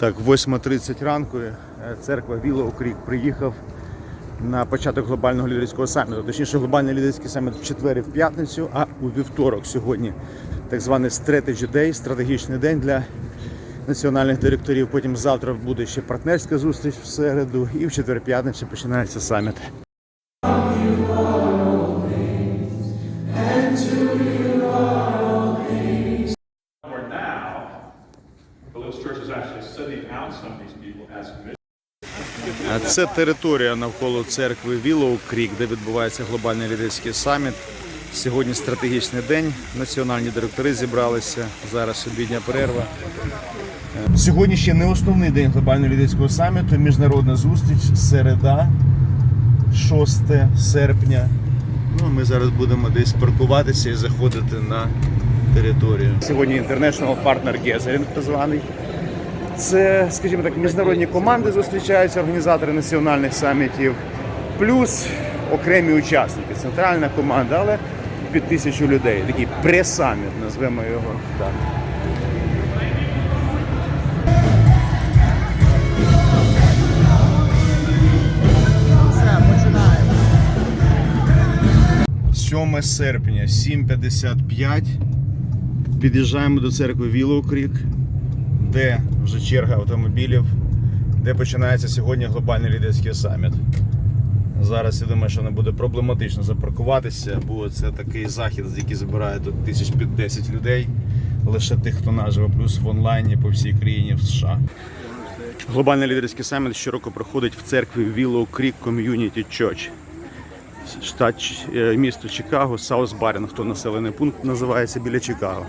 Так, 8.30 ранку е, церква Віло Крік приїхав на початок глобального лідерського саміту. Точніше, глобальний лідерський саміт в четвер в п'ятницю, а у вівторок сьогодні так званий Strategy Day, стратегічний день для національних директорів. Потім завтра буде ще партнерська зустріч в середу, і в четвер п'ятницю починається саміт. Це територія навколо церкви Вілоу Крік, де відбувається глобальний лідерський саміт. Сьогодні стратегічний день. Національні директори зібралися. Зараз обідня перерва. Сьогодні ще не основний день глобального лідерського саміту. Міжнародна зустріч середа, 6 серпня. Ну, ми зараз будемо десь паркуватися і заходити на територію. Сьогодні International Partner Gathering, так званий. Це, скажімо так, міжнародні команди зустрічаються, організатори національних самітів, плюс окремі учасники, центральна команда, але під тисячу людей. Такий пресаміт, назвемо його так. Все, 7 серпня, 7.55. Під'їжджаємо до церкви Вілоу Крік де вже черга автомобілів, де починається сьогодні глобальний лідерський саміт. Зараз я думаю, що не буде проблематично запаркуватися, бо це такий захід, який збирає тут тисяч під 10 людей, лише тих, хто наживо, плюс в онлайні по всій країні в США. Глобальний лідерський саміт щороку проходить в церкві Willow Creek Community Church. Штат е, місто Чикаго, Саус хто населений пункт називається біля Чикаго.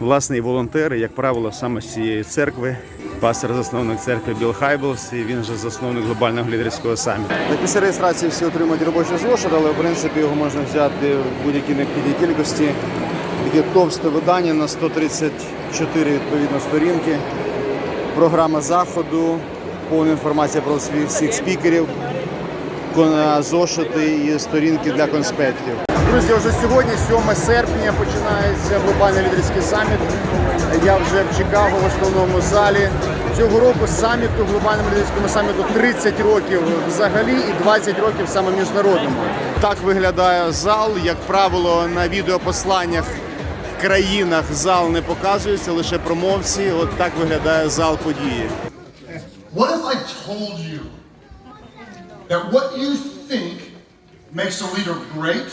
Власне, і волонтери, як правило, саме з цієї церкви. Пастор засновник церкви Білл Хайблс, і він же засновник глобального лідерського саміту. Після реєстрації всі отримують робочий зошит, але в принципі його можна взяти в будь-якій необхідній кількості. Таке товсте видання на 134 відповідно сторінки. Програма заходу, повна інформація про всіх- спікерів, зошити і сторінки для конспектів. Друзі, вже сьогодні, 7 серпня, починається глобальний лідерський саміт. Я вже в Чикаго в основному залі. Цього року саміту, глобальному лідерському саміту 30 років взагалі і 20 років саме міжнародному. Так виглядає зал. Як правило, на відеопосланнях в країнах зал не показується, лише промовці. От так виглядає зал події. What if I told you that what you think makes a leader great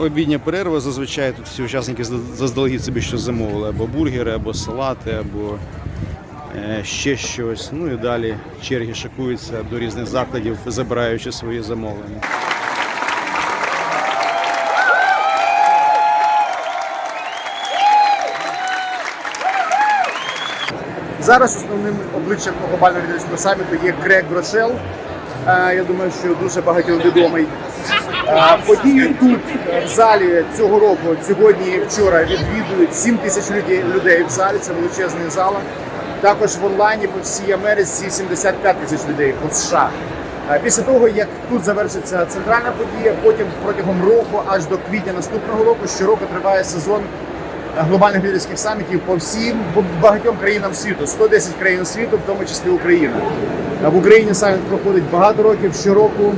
Обідня перерва зазвичай тут всі учасники заздалегідь собі щось замовили, або бургери, або салати, або е, ще щось. Ну і далі черги шикуються до різних закладів, забираючи свої замовлення. Зараз основним обличчям глобального лідерського саміту є Грег Грошел. Я думаю, що дуже багатьом відомий. Події тут е, в залі цього року, сьогодні і вчора відвідують 7 тисяч людей- людей в залі. Це величезний зала. Також в онлайні по всій Америці 75 тисяч людей по США. Після того, як тут завершиться центральна подія, потім протягом року, аж до квітня наступного року, щороку триває сезон глобальних лідерських самітів по всім по багатьом країнам світу, 110 країн світу, в тому числі Україна. В Україні саміт проходить багато років щороку,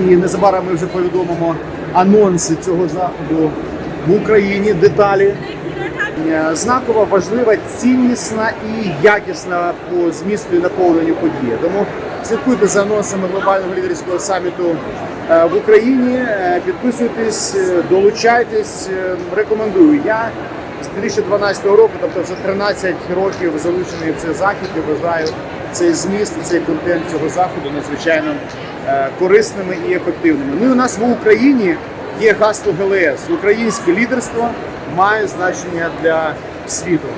і незабаром ми вже повідомимо анонси цього заходу в Україні, деталі. Е, Знакова, важлива, ціннісна і якісна по змісту і наповненню подія. Тому слідкуйте за анонсами глобального лідерського саміту е, в Україні. Е, Підписуйтесь, е, долучайтесь. Рекомендую. Я з 2012 року, тобто вже 13 років залучений в цей захід і вважаю цей зміст, цей контент цього заходу надзвичайно корисними і ефективними. Ну і у нас в Україні є гасло ГЛС. Українське лідерство має значення для світу.